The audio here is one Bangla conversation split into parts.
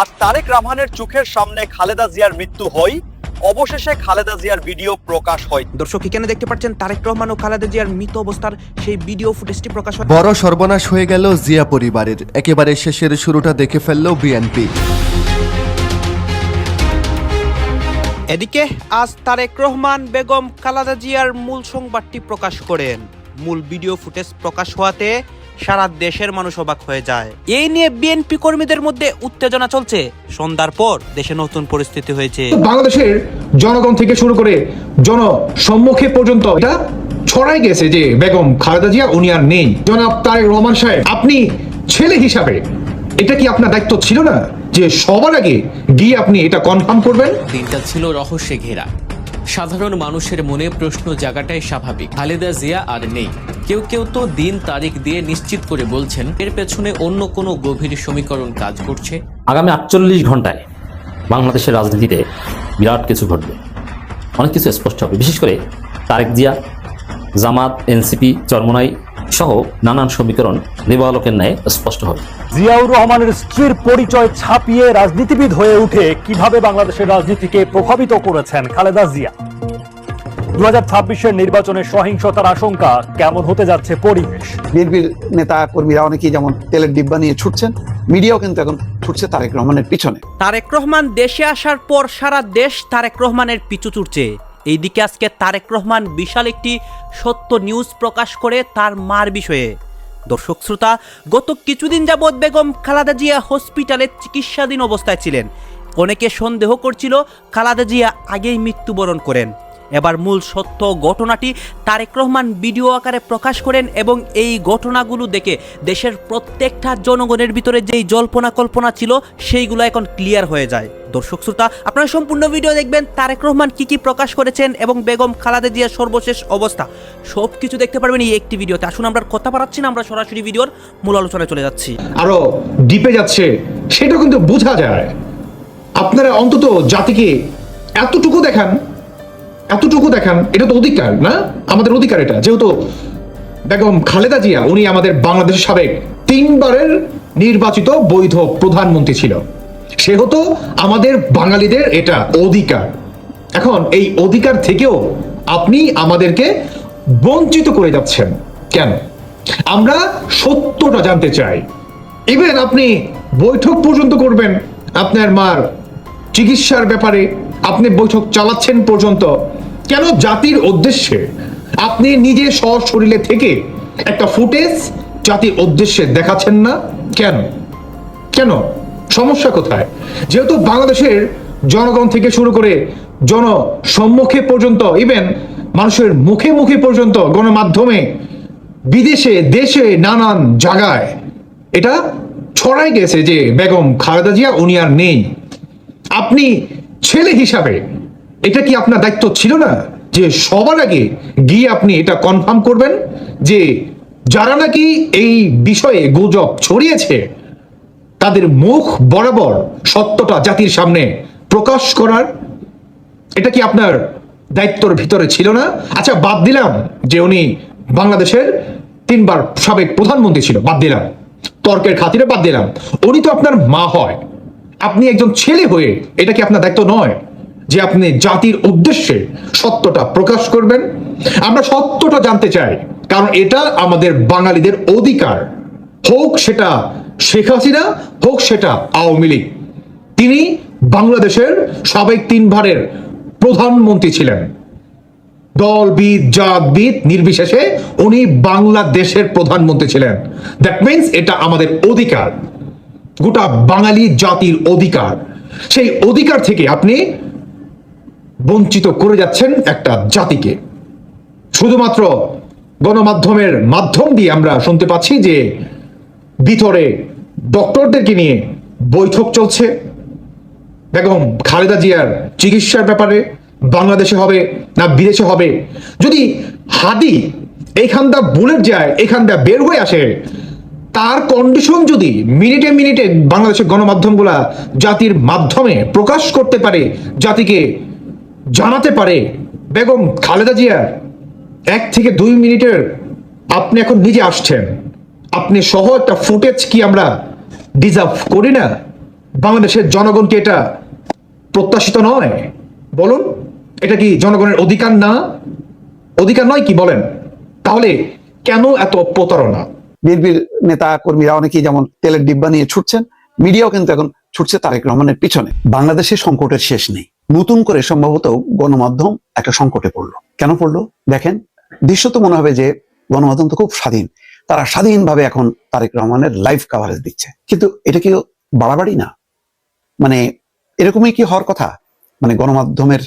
আর তারেক রহমানের চোখের সামনে খালেদা জিয়ার মৃত্যু হয় অবশেষে খালেদা জিয়ার ভিডিও প্রকাশ হয়। দর্শক এখানে দেখতে পাচ্ছেন তারেক রহমান ও খালেদা জিয়ার মৃত অবস্থার সেই ভিডিও ফুটেজটি প্রকাশ হয়। বড় সর্বনাশ হয়ে গেল জিয়া পরিবারের। একেবারে শেষের শুরুটা দেখে ফেলল বিএনপি এদিকে আজ তারেক রহমান বেগম খালেদা জিয়ার মূল সংবাদটি প্রকাশ করেন। মূল ভিডিও ফুটেজ প্রকাশ হওয়াতে সারা দেশের মানুষ অবাক হয়ে যায়। এই নিয়ে বিএনপি কর্মীদের মধ্যে উত্তেজনা চলছে। সন্ধ্যার পর দেশে নতুন পরিস্থিতি হয়েছে। বাংলাদেশের জনগণ থেকে শুরু করে জনসম্মুখে পর্যন্ত এটা ছড়াই গেছে যে বেগম খালেদা জিয়া উনি আর নেই। জনাব তারেক রহমান সাহেব আপনি ছেলে হিসাবে এটা কি আপনার দায়িত্ব ছিল না? যে সবার আগে গিয়ে আপনি এটা কনফার্ম করবেন? দিনটা ছিল রহস্যে ঘেরা। সাধারণ মানুষের মনে প্রশ্ন জাগাটাই স্বাভাবিক। খালেদা জিয়া আর নেই। কেউ কেউ তো দিন তারিখ দিয়ে নিশ্চিত করে বলছেন, এর পেছনে অন্য কোনো গভীর সমীকরণ কাজ করছে। আগামী আটচল্লিশ ঘন্টায় বাংলাদেশের রাজনীতিতে বিরাট কিছু ঘটবে। অনেক কিছু স্পষ্ট হবে। বিশেষ করে তারেক জিয়া, জামাত, এনসিপি, চরমনাই সহ নানান সমীকরণ দেবালোকের ন্যায় স্পষ্ট হবে। জিয়াউর রহমানের স্ত্রীর পরিচয় ছাপিয়ে রাজনীতিবিদ হয়ে উঠে কীভাবে বাংলাদেশের রাজনীতিকে প্রভাবিত করেছেন খালেদা জিয়া? দু হাজার ছাব্বিশের নির্বাচনে সহিংসতার আশঙ্কা কেমন হতে যাচ্ছে পরিবেশ? বিএনপির নেতা কর্মীরা অনেকেই যেমন তেলের ডিব্বা নিয়ে ছুটছেন মিডিয়াও কিন্তু এখন ছুটছে তারেক রহমানের পিছনে। তারেক রহমান দেশে আসার পর সারা দেশ তারেক রহমানের পিছু ছুটছে। এইদিকে আজকে তারেক রহমান বিশাল একটি সত্য নিউজ প্রকাশ করে তার মার বিষয়ে। দর্শক শ্রোতা, গত কিছুদিন যাবৎ বেগম খালাদা জিয়া হসপিটালে চিকিৎসাধীন অবস্থায় ছিলেন। অনেকে সন্দেহ করছিল খালাদা জিয়া আগেই মৃত্যুবরণ করেন। এবার মূল সত্য ঘটনাটি তারেক রহমান ভিডিও আকারে প্রকাশ করেন এবং এই ঘটনাগুলো দেখে দেশের প্রত্যেকটা জনগণের ভিতরে যেই জল্পনা কল্পনা ছিল, সেইগুলো এখন ক্লিয়ার হয়ে যায়। দর্শক শ্রোতা, আপনারা সম্পূর্ণ ভিডিও দেখবেন তারেক রহমান কি কি প্রকাশ করেছেন এবং বেগম খালাদা জিয়ার সর্বশেষ অবস্থা। সব কিছু দেখতে পারবেন এই একটি ভিডিওতে। আসুন আমরা কথা বাড়াচ্ছি না, আমরা সরাসরি ভিডিওর মূল আলোচনায় চলে যাচ্ছি। আরও ডিপে যাচ্ছে, সেটা কিন্তু বোঝা যায়। আপনারা অন্তত জাতিকে এতটুকু দেখান এতটুকু দেখান, এটা তো অধিকার, না? আমাদের অধিকার এটা। যেহেতু বেগম খালেদা জিয়া, উনি আমাদের বাংলাদেশের সাবেক তিনবারের নির্বাচিত বৈধ প্রধানমন্ত্রী ছিল। সেহেতু আমাদের বাঙালিদের এটা অধিকার। এখন এই অধিকার থেকেও আপনি আমাদেরকে বঞ্চিত করে যাচ্ছেন। কেন? আমরা সত্যটা জানতে চাই। ইভেন আপনি বৈঠক পর্যন্ত করবেন, আপনার মার চিকিৎসার ব্যাপারে, আপনি বৈঠক চালাচ্ছেন পর্যন্ত কেন জাতির উদ্দেশ্যে আপনি নিজে সশরীরে থেকে একটা ফুটেজ জাতির উদ্দেশ্যে দেখাচ্ছেন না? কেন? কেন? সমস্যা কোথায়? যেহেতু বাংলাদেশের জনগণ থেকে শুরু করে জনসম্মুখে পর্যন্ত ইভেন মানুষের মুখে মুখে পর্যন্ত গণমাধ্যমে বিদেশে, দেশে, নানান জায়গায় এটা ছড়াই গেছে যে বেগম খালেদা জিয়া, উনি আর নেই। আপনি ছেলে হিসাবে এটা কি আপনার দায়িত্ব ছিল না যে সবার আগে গিয়ে আপনি এটা কনফার্ম করবেন যে যারা নাকি এই বিষয়ে গুজব ছড়িয়েছে, তাদের মুখ বরাবর সত্যটা জাতির সামনে প্রকাশ করার এটা কি আপনার দায়িত্বর ভিতরে ছিল না? আচ্ছা বাদ দিলাম যে উনি বাংলাদেশের তিনবার সাবেক প্রধানমন্ত্রী ছিল, বাদ দিলাম। তর্কের খাতিরে বাদ দিলাম। উনি তো আপনার মা হয়। আপনি একজন ছেলে হয়ে এটা কি আপনার দায়িত্ব নয়? যে আপনি জাতির উদ্দেশ্যে সত্যটা প্রকাশ করবেন। আমরা সত্যটা জানতে চাই, কারণ এটা আমাদের বাঙালিদের অধিকার। হোক সেটা শেখ হাসিনা, হোক সেটা আওয়ামী লীগ। তিনি বাংলাদেশের সাবেক তিনবারের প্রধানমন্ত্রী ছিলেন। দলবিদ, জাতবিদ, নির্বিশেষে উনি বাংলাদেশের প্রধানমন্ত্রী ছিলেন। দ্যাট মিন্স এটা আমাদের অধিকার। গোটা বাঙালি জাতির অধিকার। সেই অধিকার থেকে আপনি বঞ্চিত করে যাচ্ছেন একটা জাতিকে। শুধুমাত্র গণমাধ্যমের মাধ্যম দিয়ে আমরা শুনতে পাচ্ছি যে ভিতরে ডক্টরদেরকে নিয়ে বৈঠক চলছে। বেগম খালেদা জিয়ার চিকিৎসার ব্যাপারে বাংলাদেশে হবে না বিদেশে হবে? যদি হাদি এইখানটা বুলেট যায় এখানটা বের হয়ে আসে, তার কন্ডিশন যদি মিনিটে মিনিটে বাংলাদেশের গণমাধ্যমগুলা জাতির মাধ্যমে প্রকাশ করতে পারে, জাতিকে জানাতে পারে। বেগম খালেদা জিয়ার এক থেকে দুই মিনিটের আপনি এখন নিজে আসছেন। আপনি সহ একটা ফুটেজ কি আমরা ডিজার্ভ করি না? বাংলাদেশের জনগণকে এটা প্রত্যাশিত নয়? বলুন, এটা কি জনগণের অধিকার না? অধিকার নয় কি? বলেন। তাহলে কেন এত প্রতারণা? বিএনপির নেতা কর্মীরা অনেকেই যেমন তেলের ডিব্বা নিয়ে ছুটছেন, মিডিয়াও কিন্তু এখন ছুটছে তারেক রহমানের পিছনে। বাংলাদেশের সংকটের শেষ নেই। নতুন করে সম্ভবত গণমাধ্যম একটা সংকটে পড়ল। কেন পড়ল? দেখেন, দৃশ্য তো মনে হবে যে গণমাধ্যম তো খুব স্বাধীন। তারা স্বাধীনভাবে এখন তারেক রহমানের লাইভ কাভারেজ দিচ্ছে। কিন্তু এটা কি বাড়াবাড়ি না? মানে এরকমই কি হওয়ার কথা? মানে গণমাধ্যমের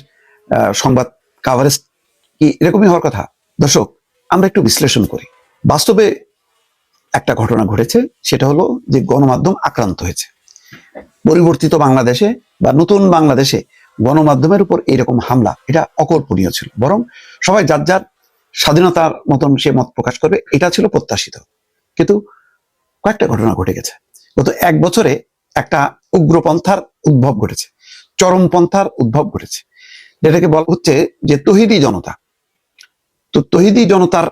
সংবাদ কাভারেজ কি এরকমই হওয়ার কথা? দর্শক, আমরা একটু বিশ্লেষণ করি। বাস্তবে একটা ঘটনা ঘটেছে, সেটা হলো যে গণমাধ্যম আক্রান্ত হয়েছে। পরিবর্তিত বাংলাদেশে বা নতুন বাংলাদেশে গণমাধ্যমের উপর এরকম হামলা, এটা অকল্পনীয় ছিল। বরং সবাই যার যার স্বাধীনতার মতন সে মত প্রকাশ করবে, এটা ছিল প্রত্যাশিত। কিন্তু কয়েকটা ঘটনা ঘটে গেছে। গত এক বছরে একটা উগ্রপন্থার উদ্ভব ঘটেছে, চরমপন্থার উদ্ভব ঘটেছে। যেটাকে বলা হচ্ছে যে তহিদি জনতা। তো তহিদি জনতার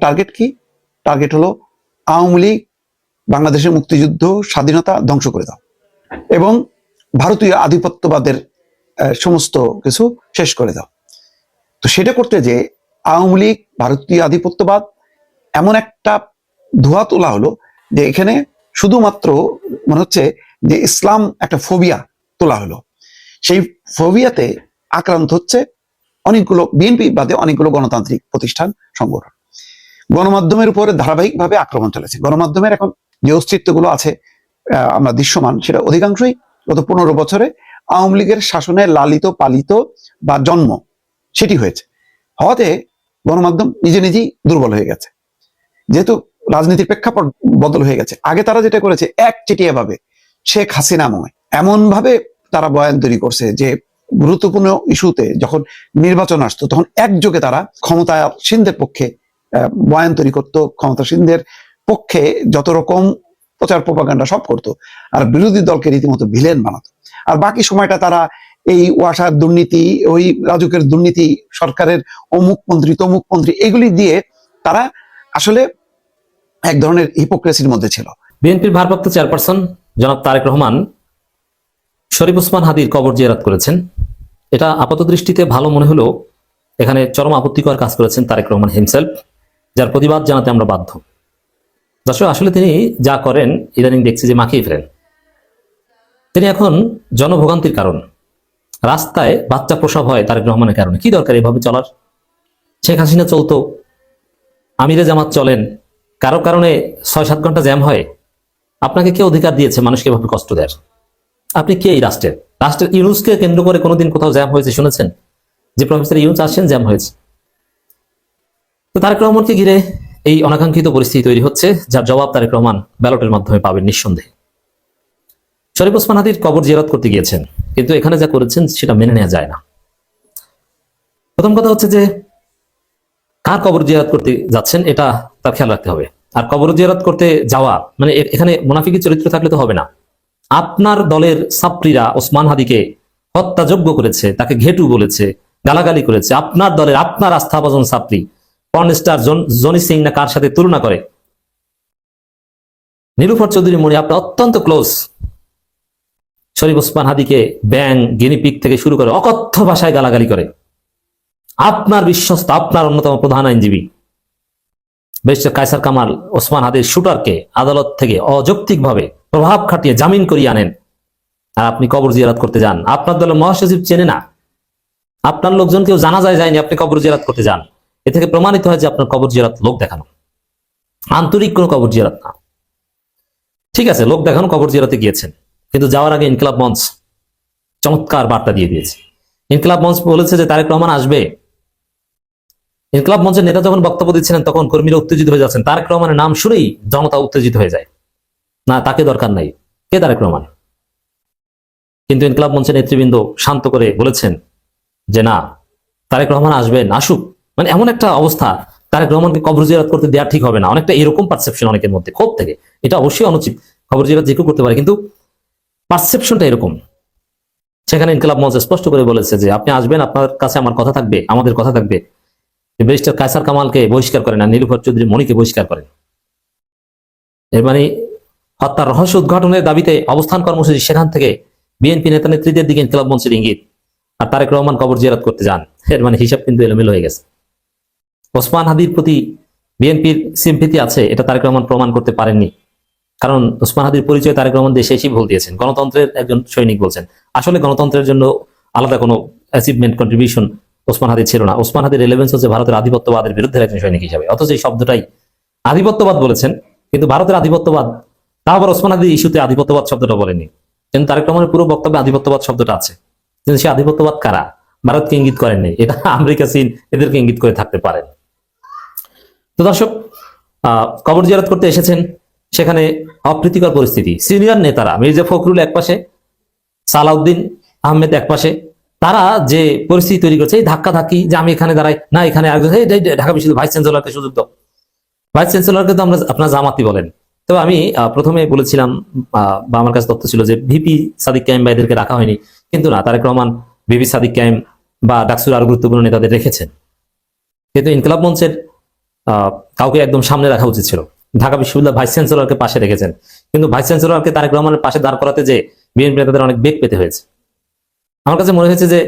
টার্গেট কি? টার্গেট হলো আওয়ামী লীগ, বাংলাদেশের মুক্তিযুদ্ধ, স্বাধীনতা ধ্বংস করে দাও। এবং ভারতীয় আধিপত্যবাদের সমস্ত কিছু শেষ করে দাও। তো সেটা করতে যে আওয়ামী লীগ, ভারতীয় আধিপত্যবাদ, এমন একটা ধোয়া তোলা হলো যে এখানে শুধুমাত্র মনে হচ্ছে যে ইসলাম একটা ফোবিয়া তোলা হলো। সেই ফোবিয়াতে আক্রান্ত হচ্ছে অনেকগুলো বিএনপি বাদে অনেকগুলো গণতান্ত্রিক প্রতিষ্ঠান, সংগঠন। গণমাধ্যমের উপরে ধারাবাহিকভাবে আক্রমণ চলেছে। গণমাধ্যমের এখন যে অস্তিত্বগুলো আছে আমরা দৃশ্যমান, সেটা অধিকাংশই গত পনেরো বছরে আওয়ামী লীগের শাসনে লালিত, পালিত বা জন্ম, সেটি হয়েছে। হওয়াতে গণমাধ্যম নিজে নিজেই দুর্বল হয়ে গেছে। যেহেতু রাজনীতির প্রেক্ষাপট বদল হয়ে গেছে। আগে তারা যেটা করেছে, এক চেটিয়া ভাবে শেখ হাসিনাময় এমন ভাবে তারা বয়ান তৈরি করছে যে, গুরুত্বপূর্ণ ইস্যুতে যখন নির্বাচন আসতো, তখন একযোগে তারা ক্ষমতাসীনদের পক্ষে বয়ান তৈরি করতো। ক্ষমতাসীনদের পক্ষে যত রকম প্রচার প্রপাগান্ডা সব করতো। আর বিরোধী দলকে রীতিমতো ভিলেন বানাতো। আর বাকি সময়টা তারা এই ওয়াসার দুর্নীতি, ওই রাজুকের দুর্নীতি, সরকারের অমুক মন্ত্রী, তমুক মন্ত্রী, এগুলি দিয়ে তারা আসলে এক ধরনের হিপোক্রেসির মধ্যে ছিল। বিএনপির ভারপ্রাপ্ত চেয়ারপারসন জনাব তারেক রহমান শরীফ ওসমান হাদির কবর জিয়ারত করেছেন। এটা আপাত দৃষ্টিতে ভালো মনে হলেও এখানে চরম আপত্তিকর কাজ করেছেন তারেক রহমান হিমসেলফ যার প্রতিবাদ জানাতে আমরা বাধ্য। দর্শক, আসলে তিনি যা করেন ইদানিং দেখছি যে মাখিয়ে ফেলেন। তিনি এখন জনভোগান্তির কারণ। রাস্তায় বাচ্চা প্রসব হয় তারেক রহমানের কারণে। কি দরকার এভাবে চলার? শেখ হাসিনা চলতো, আমিরে জামাত চলেন, কারও কারণে ছয় সাত ঘণ্টা জ্যাম হয়। আপনাকে কে অধিকার দিয়েছে মানুষকে এভাবে কষ্ট দেয় আপনি কে এই রাষ্ট্রের? রাষ্ট্রের ইউনুসকে কেন্দ্র করে কোনোদিন কোথাও জ্যাম হয়েছে, শুনেছেন? যে প্রফেসর ইউনুস আসছেন, জ্যাম হয়েছে। তো তারেক রহমানকে ঘিরে এই অনাকাঙ্ক্ষিত পরিস্থিতি তৈরি হচ্ছে, যার জবাব তারেক রহমান ব্যালটের মাধ্যমে পাবেন নিঃসন্দেহে। শরীফ ওসমান হাদির কবর জিয়ারত করতে গিয়েছেন, কিন্তু এখানে যা করেছেন সেটা মেনে নেওয়া যায় না। প্রথম কথা হচ্ছে যে, কার কবর জিয়ারত করতে যাচ্ছেন এটা তার খেয়াল রাখতে হবে। আর কবর জিয়ারত করতে যাওয়া মানে এখানে মুনাফিকি চরিত্র থাকলে তো হবে না। আপনার দলের ছাত্রীরা ওসমান হাদিকে হত্যাযোগ্য করেছে, তাকে ঘেটু বলেছে, গালাগালি করেছে। আপনার দলের, আপনার আস্থাভাজন ছাত্রী পর্নস্টার জনি সিং না কার সাথে তুলনা করে? নীলুফার চৌধুরী মনে আপনার অত্যন্ত ক্লোজ শরীফ ওসমান হাদিকে ব্যাং গিনিপিক থেকে শুরু করে অকথ্য ভাষায় গালাগালি করে। আপনার বিশ্বস্ত, আপনার অন্যতম প্রধান আইনজীবী। ব্যারিস্টার কায়সার কামাল ওসমান হাদির শুটারকে আদালত থেকে অযৌক্তিকভাবে প্রভাব খাটিয়ে জামিন করিয়ে আনেন। আর আপনি কবর জিয়ারাত করতে যান। আপনার দলের মহাসচিব চেনে না। আপনার লোকজন কেউ জানা যায় যায়নি, আপনি কবর জিয়ারাত করতে যান। এ থেকে প্রমাণিত হয় যে আপনার কবর জিয়ারাত লোক দেখানো। আন্তরিক কোনো কবর জিয়ারাত না। ঠিক আছে, লোক দেখানো কবর জিয়ারাতে গিয়েছেন। কিন্তু যাওয়ার আগে ইনকলাব মঞ্চ চমৎকার বার্তা দিয়ে দিয়েছে। ইনকলাব মঞ্চ বলেছে যে তারেক রহমান আসবে। ইনকলাব মঞ্চের নেতা যখন বক্তব্য দিচ্ছিলেন, তখন কর্মীরা উত্তেজিত হয়ে যাচ্ছেন। তারেক রহমানের নাম শুনেই জনতা উত্তেজিত হয়ে যায়। না, তাকে দরকার নাই। কে তারেক রহমান? কিন্তু ইনকলাব মঞ্চের নেতৃবৃন্দ শান্ত করে বলেছেন যে না, তারেক রহমান আসবেন, আসুক। মানে এমন একটা অবস্থা, তারেক রহমানকে কবর জিয়ারত করতে দেওয়া ঠিক হবে না। অনেকটা এরকম পারসেপশন অনেকের মধ্যে, ক্ষোভ থেকে। এটা অবশ্যই অনুচিত। খবর জিয়ারত যে কেউ করতে পারে, কিন্তু পারসেপশনটা এরকম। সেখানে ইনকলাব মঞ্চ স্পষ্ট করে বলেছে যে, আপনি আসবেন, আপনার কাছে আমার কথা থাকবে, আমাদের কথা থাকবে। ব্যারিস্টার কায়সার কামালকে বহিষ্কার করেন আর নীলুফার চৌধুরী মণিকে বহিষ্কার করেন। এর মানে হত্যার রহস্য উদ্ঘাটনের দাবিতে অবস্থান কর্মসূচি সেখান থেকে বিএনপি নেতা নেত্রীদের দিকে ইনকিলাব মঞ্চের ইঙ্গিত। আর তারেক রহমান কবর জিয়ারত করতে যান। এর মানে হিসাব কিন্তু এলোমেলো হয়ে গেছে। ওসমান হাদির প্রতি বিএনপির সিম্পিতি আছে, এটা তারেক রহমান প্রমাণ করতে পারেননি। কারণ ওসমান হাদির পরিচয় তারেক রহমান দেশে এসেই ভুল দিয়েছেন। গণতন্ত্রের একজন সৈনিক বলছেন। আসলে গণতন্ত্রের জন্য আলাদা কোনো অ্যাচিভমেন্ট কন্ট্রিবিউশন ওসমান হাদির ছিল না। ওসমান হাদির রেলেভেন্স হচ্ছে ভারতের আধিপত্যবাদের বিরুদ্ধে একজন সৈনিক হিসাবে। অথচ এই শব্দটাই আধিপত্যবাদ বলেছেন, কিন্তু ভারতের আধিপত্যবাদ তা আবার ওসমান হাদির ইস্যুতে আধিপত্যবাদ শব্দটা বলেনি। কিন্তু তারেক রহমানের পুরো বক্তব্যে আধিপত্যবাদ শব্দটা আছে। কিন্তু সে আধিপত্যবাদ কারা? ভারতকে ইঙ্গিত করেননি। এটা আমেরিকা চীন এদেরকে ইঙ্গিত করে থাকতে পারেন। তো দর্শক কবর জিয়ারত করতে এসেছেন সেখানে অপ্রীতিকর পরিস্থিতি। সিনিয়র নেতারা, মির্জা ফখরুল একপাশে সালাউদ্দিন আহমেদ একপাশে তারা যে পরিস্থিতি তৈরি করছে, এই ধাক্কা ধাক্কি যে আমি এখানে দাঁড়াই, না এখানে ঢাকা বিশ্ববিদ্যালয় ভাইস চ্যান্সেলরকে সুযোগ দাও। ভাইস চ্যান্সেলরকে তো আমরা, আপনার জামাতি বলেন। তবে আমি প্রথমে বলেছিলাম বা আমার কাছে তথ্য ছিল যে ভিপি সাদিক কাইম ভাইদেরকে রাখা হয়নি, কিন্তু না, তারেক রহমান, ভিপি সাদিক কাইম বা ডাকসুর আরও গুরুত্বপূর্ণ নেতাদের রেখেছেন। কিন্তু ইনকলাব মঞ্চের কাউকে একদম সামনে রাখা উচিত ছিল। ঢাকা বিশ্ববিদ্যালয় ভাইস চ্যান্সেলরকে পাশে রেখেছেন। কিন্তু ভাইস চ্যান্সেলরকে তারেক রহমানের পাশে দাঁড় করাতে যে বিএনপি নেতাদের অনেক বেগ পেতে হয়েছে, আমার কাছে মনে হয়েছে যে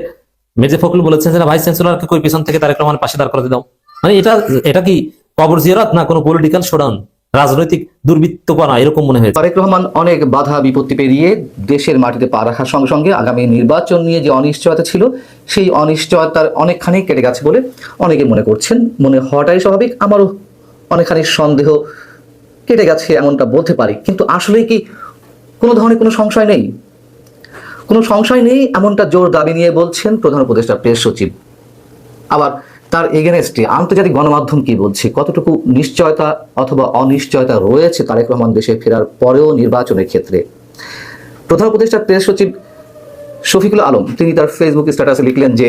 মির্জা ফখরুল বলেছেন যে ভাইস চ্যান্সেলরকে কই পিছন থেকে তারেক রহমানের পাশে দাঁড় করাতে দাও? মানে এটা এটা কি কবর জিয়ারত না কোনো পলিটিক্যাল শোডাউন? রাজনৈতিক দুর্বৃত্তপনা এরকম মনে হয়েছে। তারেক রহমান অনেক বাধা, বিপত্তি পেরিয়ে দেশের মাটিতে পা রাখার সঙ্গে সঙ্গে আগামী নির্বাচন নিয়ে যে অনিশ্চয়তা ছিল, সেই অনিশ্চয়তার অনেকখানি কেটে গেছে বলে অনেকে মনে করছেন। মনে হওয়াটাই স্বাভাবিক, আমারও অনেকখানি সন্দেহ কেটে গেছে এমনটা বলতে পারি। কিন্তু আসলে কি কোনো ধরনের কোনো সংশয় নেই? কোনো সংশয় নেই এমনটা জোর দাবি নিয়ে বলছেন প্রধান উপদেষ্টা, প্রেস সচিব। আবার তার এগেনস্টে আন্তর্জাতিক গণমাধ্যম কি বলছে? কতটুকু নিশ্চয়তা অথবা অনিশ্চয়তা রয়েছে তারেক রহমান দেশে ফেরার পরেও নির্বাচনের ক্ষেত্রে? প্রধান উপদেষ্টা প্রেস সচিব শফিকুল আলম, তিনি তার ফেসবুক স্ট্যাটাসে লিখলেন যে,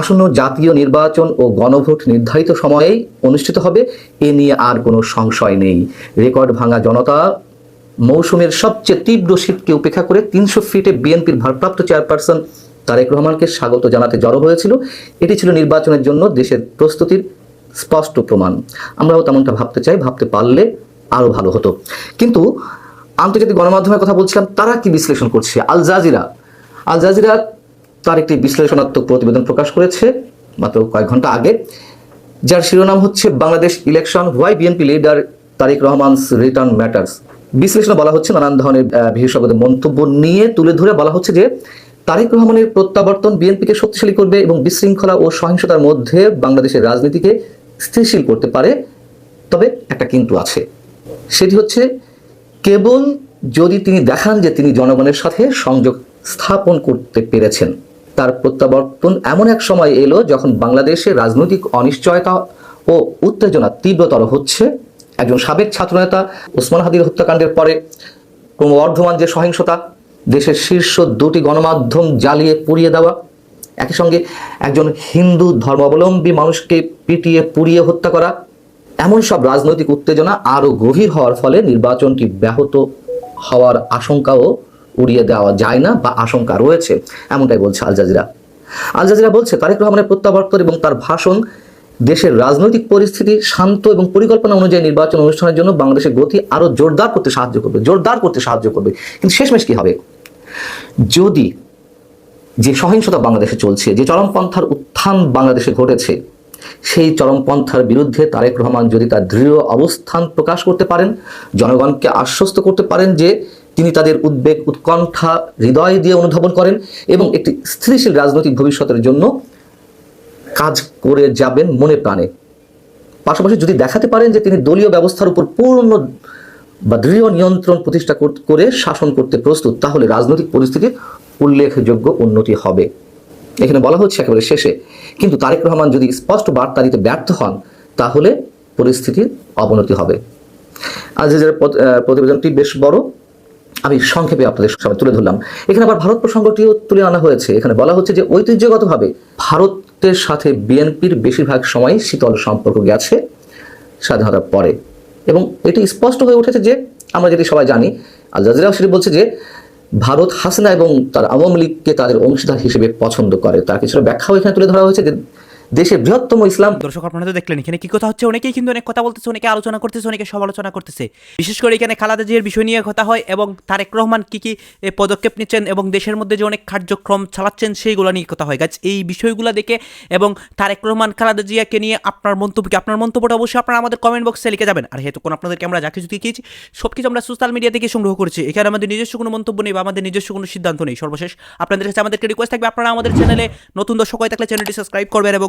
আসন্ন জাতীয় নির্বাচন ও গণভোট নির্ধারিত সময়েই অনুষ্ঠিত হবে, এ নিয়ে আর কোনো সংশয় নেই। রেকর্ড ভাঙা জনতা মৌসুমের সবচেয়ে তীব্র শীতকে উপেক্ষা করে তিনশো ফিটে বিএনপির ভারপ্রাপ্ত চেয়ারপারসন তারেক রহমানকে স্বাগত জানাতে জড়ো হয়েছিল। এটি ছিল নির্বাচনের জন্য দেশের প্রস্তুতির স্পষ্ট প্রমাণ। আমরাও তেমনটা ভাবতে চাই, ভাবতে পারলে আরও ভালো হতো। কিন্তু আন্তর্জাতিক গণমাধ্যমের কথা বলছিলাম, তারা কি বিশ্লেষণ করছে? Al Jazeera. আল জাজিরা তার একটি বিশ্লেষণাত্মক প্রতিবেদন প্রকাশ করেছে মাত্র কয়েক ঘণ্টা আগে। যার শিরোনাম হচ্ছে, Bangladesh election, why BNP leader Tarique Rahman's return matters. বিশ্লেষণে বলা হচ্ছে, নানান ধরনের বিশেষজ্ঞদের মন্তব্য নিয়ে তুলে ধরে বলা হচ্ছে যে তারেক রহমানের প্রত্যাবর্তন বিএনপিকে শক্তিশালী করবে এবং বিশৃঙ্খলা ও সহিংসতার মধ্যে বাংলাদেশের রাজনীতিকে স্থিরশীল করতে পারে, তবে একটা কিন্তু আছে। সেটি হচ্ছে, কেবল যদি তিনি দেখান যে তিনি জনগণের সাথে সংযোগ স্থাপন করতে পেরেছেন, তার প্রত্যাবর্তন এমন এক সময় এলো যখন বাংলাদেশে রাজনৈতিক অনিশ্চয়তা ও উত্তেজনা তীব্রতর হচ্ছে। একজন সাবেক ছাত্রনেতা ওসমান হাদির হত্যাকাণ্ডের পরে ক্রমবর্ধমান যে সহিংসতা দেশের শীর্ষ দুটি গণমাধ্যম জ্বালিয়ে পুড়িয়ে দেওয়া। একই সঙ্গে একজন হিন্দু ধর্মাবলম্বী মানুষকে পিটিয়ে পুড়িয়ে হত্যা করা। এমন সব রাজনৈতিক উত্তেজনা আরও গভীর হওয়ার ফলে নির্বাচনটি ব্যাহত হওয়ার আশঙ্কাও উড়িয়ে দেওয়া যায় না বা আশঙ্কা রয়েছে, এমনটাই বলছে আল জাজিরা। আল জাজিরা বলছে, তারেক রহমানের প্রত্যাবর্তন এবং তার ভাষণ দেশের রাজনৈতিক পরিস্থিতি, শান্ত এবং পরিকল্পনা অনুযায়ী নির্বাচন অনুষ্ঠানের জন্য বাংলাদেশের গতি আরও জোরদার করতে সাহায্য করবে, জোরদার করতে সাহায্য করবে। কিন্তু শেষমেশ কি হবে? যদি যে সহিংসতা বাংলাদেশে চলছে, যে চরমপন্থার উত্থান বাংলাদেশে ঘটেছে, সেই চরমপন্থার বিরুদ্ধে তারেক রহমান যদি তার দৃঢ় অবস্থান প্রকাশ করতে পারেন, জনগণকে আশ্বস্ত করতে পারেন যে তিনি তাদের উদ্বেগ, উৎকণ্ঠা, হৃদয় দিয়ে অনুধাবন করেন এবং একটি স্থিতিশীল রাজনৈতিক ভবিষ্যতের জন্য কাজ করে যাবেন মনে প্রাণে। পাশাপাশি যদি দেখাতে পারেন যে তিনি দলীয় ব্যবস্থার উপর পূর্ণ বা দৃঢ় নিয়ন্ত্রণ প্রতিষ্ঠা কর- শাসন করতে প্রস্তুত, তাহলে রাজনৈতিক পরিস্থিতির উল্লেখযোগ্য উন্নতি হবে। এখানে বলা হচ্ছে একেবারে শেষে, কিন্তু তারেক রহমান যদি স্পষ্ট বার্তা দিতে ব্যর্থ হন, তাহলে পরিস্থিতির অবনতি হবে। আজ যে প্রতিবেদনটি বেশ বড়। আমি সংক্ষেপে আপনাদের সামনে তুলে ধরলাম। এখানে আবার ভারত প্রসঙ্গটিও তুলে আনা হয়েছে। এখানে বলা হচ্ছে যে, ঐতিহ্যগতভাবে ভারতের সাথে বিএনপির বেশিরভাগ সময় শীতল সম্পর্ক গেছে স্বাধীনতার পরে। এবং এটি স্পষ্ট হয়ে উঠেছে যে আমরা যেটি সবাই জানি, আল জাজিরাও সেটি বলছে যে ভারত হাসিনা এবং তার আওয়ামী লীগকে তাদের অংশীদার হিসেবে পছন্দ করে। তার কিছুটা ব্যাখ্যাও এখানে তুলে ধরা হয়েছে যে দেশের বৃহত্তম ইসলাম দর্শক আপনারা তো দেখলেন, এখানে কি কথা হচ্ছে? অনেকেই কিন্তু অনেক কথা বলতেছে, অনেকে আলোচনা করতেছে, অনেকে সমালোচনা করতেছে। বিশেষ করে এখানে খালাদা জিয়ার বিষয় নিয়ে কথা হয় এবং তারেক রহমান কি কি পদক্ষেপ নিচ্ছেন এবং দেশের মধ্যে যে অনেক কার্যক্রম চালাচ্ছেন, সেইগুলো নিয়ে কথা হয়। গাছ এই বিষয়গুলো দেখে এবং তারেক রহমান, খালাদা জিয়াকে নিয়ে আপনার মন্তব্য কি? আপনার মন্তব্যটা অবশ্যই আপনারা আমাদের কমেন্ট বক্সে লিখে যাবেন। আর হেতু আপনাদেরকে আমরা যা কিছু দেখিয়েছি সব কিছু আমরা সোশ্যাল মিডিয়া থেকে সংগ্রহ করেছি। এখানে আমাদের নিজস্ব কোনো মন্তব্য নেই বা আমাদের নিজস্ব কোনো সিদ্ধান্ত নেই, সর্বশেষ। আপনাদের কাছে আমাদেরকে রিকোয়েস্ট থাকবে, আপনারা আমাদের চ্যানেলে নতুন দর্শক হয়ে থাকলে চ্যানেলটি সাবস্ক্রাইব করবেন এবং